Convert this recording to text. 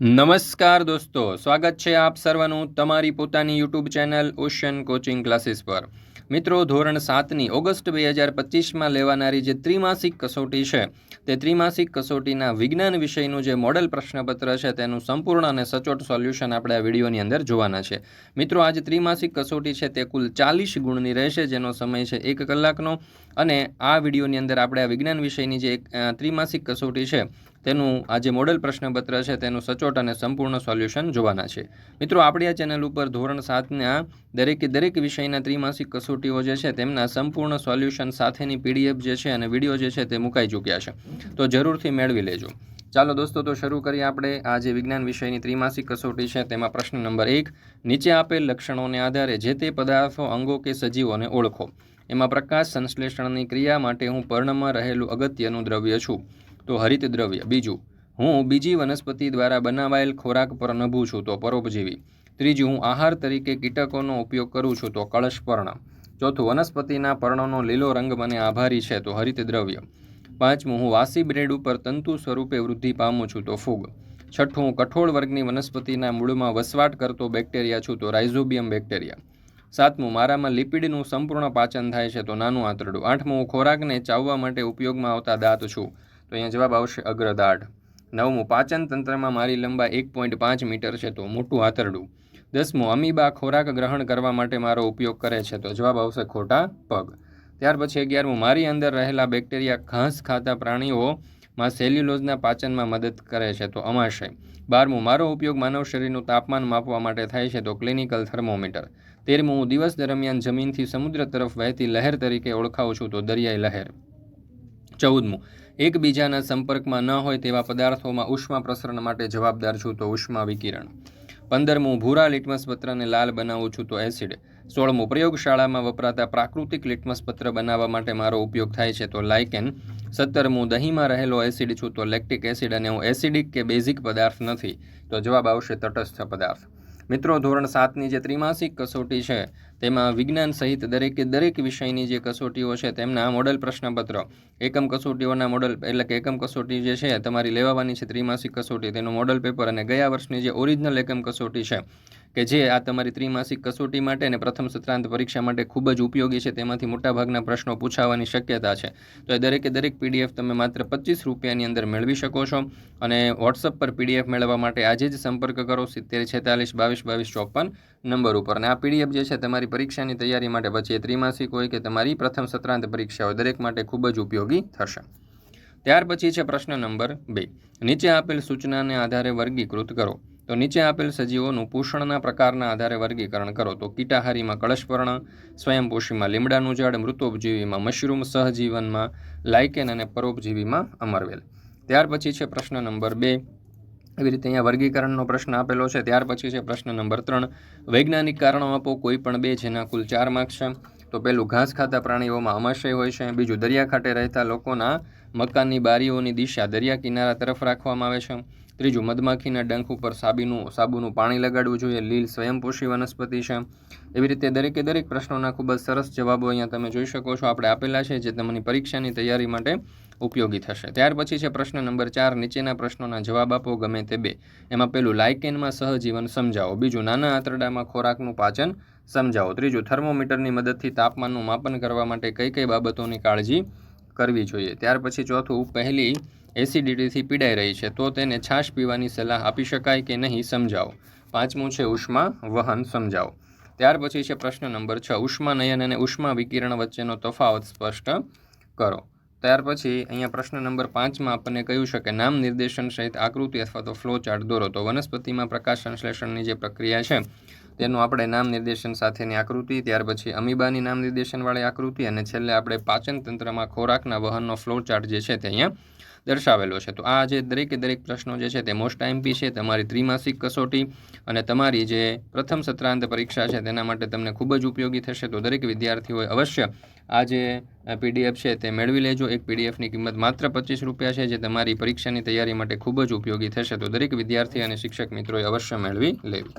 નમસ્કાર દોસ્તો, સ્વાગત છે આપ સર્વનું તમારી પોતાની YouTube channel Ocean Coaching Classes પર. મિત્રો, ધોરણ સાતની ઓગસ્ટ બે હજાર પચીસમાં લેવાનારી જે ત્રિમાસિક કસોટી છે, તે ત્રિમાસિક કસોટીના વિજ્ઞાન વિષયનું જે મોડેલ પ્રશ્નપત્ર છે, તેનું સંપૂર્ણ અને સચોટ સોલ્યુશન આપણે આ વિડીયોની અંદર જોવાના છે. મિત્રો આજે ત્રિમાસિક કસોટી છે, તે કુલ ચાલીસ ગુણની રહેશે, જેનો સમય છે એક કલાકનો. અને આ વિડીયોની અંદર આપણે આ વિજ્ઞાન વિષયની જે એક ત્રિમાસિક કસોટી છે તેનું આ જે મોડેલ પ્રશ્નપત્ર છે, તેનું સચોટ અને સંપૂર્ણ સોલ્યુશન જોવાના છે. મિત્રો, આપણી આ ચેનલ ઉપર ધોરણ સાતના દરેકે દરેક વિષયના ત્રિમાસિક કસોટીઓ જે છે, તેમના સંપૂર્ણ સોલ્યુશન સાથેની પીડીએફ જે છે અને વીડિયો જે છે, તે મુકાઈ ચૂક્યા છે. તો જરૂરથી મેળવી લેજો. ચાલો દોસ્તો, તો શરૂ કરીએ આપણે. આ જે વિજ્ઞાન વિષયની ત્રિમાસિક કસોટી છે, તેમાં પ્રશ્ન નંબર એક, નીચે આપેલ લક્ષણોને આધારે જે તે પદાર્થો, અંગો કે સજીવોને ઓળખો. એમાં પ્રકાશ સંશ્લેષણની ક્રિયા માટે હું પર્ણમાં રહેલું અગત્યનું દ્રવ્ય છું. તો હરિત દ્રવ્ય. બીજું, હું બીજી વનસ્પતિ દ્વારા બનાવાયેલ ખોરાક પર નભું છું તો પરોપજીવી. ત્રીજું, હું આહાર તરીકે કીટકોનો ઉપયોગ કરું છું તો કળશ પર્ણ ચોથું, વનસ્પતિના પર્ણનો લીલો રંગ મને આભારી છે તો હરિત દ્રવ્ય. પાંચમું, હું વાસી બ્રેડ ઉપર તંતુ સ્વરૂપે વૃદ્ધિ પામું છું તો ફૂગ. છઠ્ઠું, હું કઠોળ વર્ગની વનસ્પતિના મૂળમાં વસવાટ કરતો બેક્ટેરિયા છું તો રાઇઝોબિયમ બેક્ટેરિયા. સાતમું, મારામાં લિપિડનું સંપૂર્ણ પાચન થાય છે તો નાનું આંતરડું. આઠમું, હું ખોરાકને ચાવવા માટે ઉપયોગમાં આવતા દાંત છું. તો અહીંયા જવાબ આવશે અગ્રદાઢ નવમું, પાચન તંત્રમાં મારી લંબાઈ એક પોઈન્ટ પાંચ મીટર છે તો મોટું આંતરડું. દસમું, અમીબા ખોરાક ગ્રહણ કરવા માટે મારો ઉપયોગ કરે છે તો જવાબ આવશે ખોટા પગ. ત્યાર પછી અગિયારમું, મારી અંદર રહેલા બેક્ટેરિયા ઘાસ ખાતા પ્રાણીઓમાં સેલ્યુલોઝના પાચનમાં મદદ કરે છે તો અમાશય. બારમું, મારો ઉપયોગ માનવ શરીરનું તાપમાન માપવા માટે થાય છે તો ક્લિનિકલ થર્મોમીટર. તેરમું દિવસ દરમિયાન જમીનથી સમુદ્ર તરફ વહેતી લહેર તરીકે ઓળખાવું છું તો દરિયાઈ લહેર. ચૌદમું. એકબીજાના સંપર્કમાં ન હોય તેવા પદાર્થોમાં ઉષ્મા પ્રસરણ માટે જવાબદાર છું તો ઉષ્મા વિકિરણ. પંદરમું, ભૂરા લિટમસ પત્રને લાલ બનાવું છું તો એસિડ. સોળમું, પ્રયોગશાળામાં વપરાતા પ્રાકૃતિક લિટમસ પત્ર બનાવવા માટે મારો ઉપયોગ થાય છે તો લાઇકેન. સત્તરમું, દહીંમાં રહેલો એસિડ છું તો લેક્ટિક એસિડ અને હું એસિડિક કે બેઝિક પદાર્થ નથી. તો જવાબ આવશે તટસ્થ પદાર્થ. મિત્રો, ધોરણ સાતની જે ત્રિમાસિક કસોટી છે, તેમાં વિજ્ઞાન સહિત દરેકે દરેક વિષયની જે કસોટીઓ છે, તેમના મોડલ પ્રશ્નપત્ર. એકમ કસોટીઓના મોડલ, એટલે કે એકમ કસોટી જે છે, તમારી લેવાવાની છે ત્રિમાસિક કસોટી, તેનું મોડલ પેપર અને ગયા વર્ષની જે ઓરિજિનલ એકમ કસોટી છે કે જે આ તમારી ત્રિમાસિક કસોટી માટે અને પ્રથમ સત્રાંત પરીક્ષા માટે ખૂબ જ ઉપયોગી છે, તેમાંથી મોટાભાગના પ્રશ્નો પૂછાવાની શક્યતા છે. તો એ દરેકે દરેક પીડીએફ તમે માત્ર પચીસ રૂપિયાની અંદર મેળવી શકો છો અને વોટ્સઅપ પર પીડીએફ મેળવવા માટે આજે જ સંપર્ક કરો સિત્તેર છેતાલીસ બાવીસ બાવીસ ચોપન નંબર ઉપર. અને આ પીડીએફ જે છે, તમારી પરીક્ષાની તૈયારી માટે પછી એ ત્રિમાસિક હોય કે તમારી પ્રથમ સત્રાંત પરીક્ષા હોય, દરેક માટે ખૂબ જ ઉપયોગી થશે. ત્યાર પછી છે પ્રશ્ન નંબર બે. નીચે આપેલ સૂચનાને આધારે વર્ગીકૃત કરો. તો નીચે આપેલ સજીવોનું પોષણના પ્રકારના આધારે વર્ગીકરણ કરો. તો કીટાહારીમાં કળશપર્ણ, સ્વયંપોષીમાં લીમડાનું ઝાડ, મૃતોપજીવીમાં મશરૂમ, સહજીવનમાં લાઇકેન અને પરોપજીવીમાં અમરવેલ. ત્યાર પછી છે પ્રશ્ન નંબર બે. એવી રીતે અહીંયા વર્ગીકરણનો પ્રશ્ન આપેલો છે. ત્યાર પછી છે પ્રશ્ન નંબર ત્રણ. વૈજ્ઞાનિક કારણો આપો, કોઈ પણ બે જેના કુલ ચાર માર્ક્સ છે. તો પહેલું ઘાસ ખાતા પ્રાણીઓમાં અમાશય હોય છે. બીજું દરિયાકાંઠે રહેતા લોકોના મકાનની બારીઓની દિશા દરિયા કિનારા તરફ રાખવામાં આવે છે. ત્રીજું, મધમાખીના ડંખ ઉપર સાબીનું, સાબુનું પાણી લગાડવું જોઈએ. લીલ સ્વયંપોષી વનસ્પતિ છે. એવી રીતે દરેકે દરેક પ્રશ્નોના ખૂબ જ સરસ જવાબો અહીંયા તમે જોઈ શકો છો. આપણે આપેલા છે જે તમારી પરીક્ષાની તૈયારી માટે ઉપયોગી થશે. ત્યાર પછી છે પ્રશ્ન નંબર ચાર. નીચેના પ્રશ્નોના જવાબ આપો ગમે તે બે. એમાં પેલું લાઇકેનમાં સહજીવન સમજાવો. બીજું, નાના આંતરડામાં ખોરાકનું પાચન સમજાવો. ત્રીજું, થર્મોમીટરની મદદથી તાપમાનનું માપન કરવા માટે કઈ કઈ બાબતોની કાળજી કરવી જોઈએ. ત્યાર પછી ચોથું, પહેલી એસિડિટીથી પીડાઈ રહી છે, તો તેને છાશ પીવાની સલાહ આપી શકાય કે નહીં સમજાવો. પાંચમું છે ઉષ્મા વહન, સમજાવો. ત્યાર પછી છે પ્રશ્ન નંબર છ ઉષ્માનયન અને ઉષ્મા વિકિરણ વચ્ચેનો તફાવત સ્પષ્ટ કરો. ત્યાર પછી અહીંયા પ્રશ્ન નંબર પાંચમાં આપણને કહ્યું છે કે નામ નિર્દેશન સહિત આકૃતિ અથવા તો ફ્લો ચાર્ટ દોરો. તો વનસ્પતિમાં પ્રકાશ સંશ્લેષણની જે પ્રક્રિયા છે તેનું આપણે નામ નિર્દેશન સાથેની આકૃતિ, ત્યાર પછી અમીબાની નામ નિર્દેશનવાળી આકૃતિ અને છેલ્લે આપણે પાચન તંત્રમાં ખોરાકના વહનનો ફ્લો ચાર્ટ જે છે તે અહીંયા દર્શાવેલો છે. તો આ જે દરેકે દરેક પ્રશ્નો જે છે તે મોસ્ટ આઈમ્પી છે, તમારી ત્રિમાસિક કસોટી અને તમારી જે પ્રથમ સત્રાંત પરીક્ષા છે તેના માટે તમને ખૂબ જ ઉપયોગી થશે. તો દરેક વિદ્યાર્થીઓએ અવશ્ય આ જે પીડીએફ છે તે મેળવી લેજો. એક પીડીએફની કિંમત માત્ર પચીસ રૂપિયા છે, જે તમારી પરીક્ષાની તૈયારી માટે ખૂબ જ ઉપયોગી થશે. તો દરેક વિદ્યાર્થી અને શિક્ષક મિત્રોએ અવશ્ય મેળવી લેવી.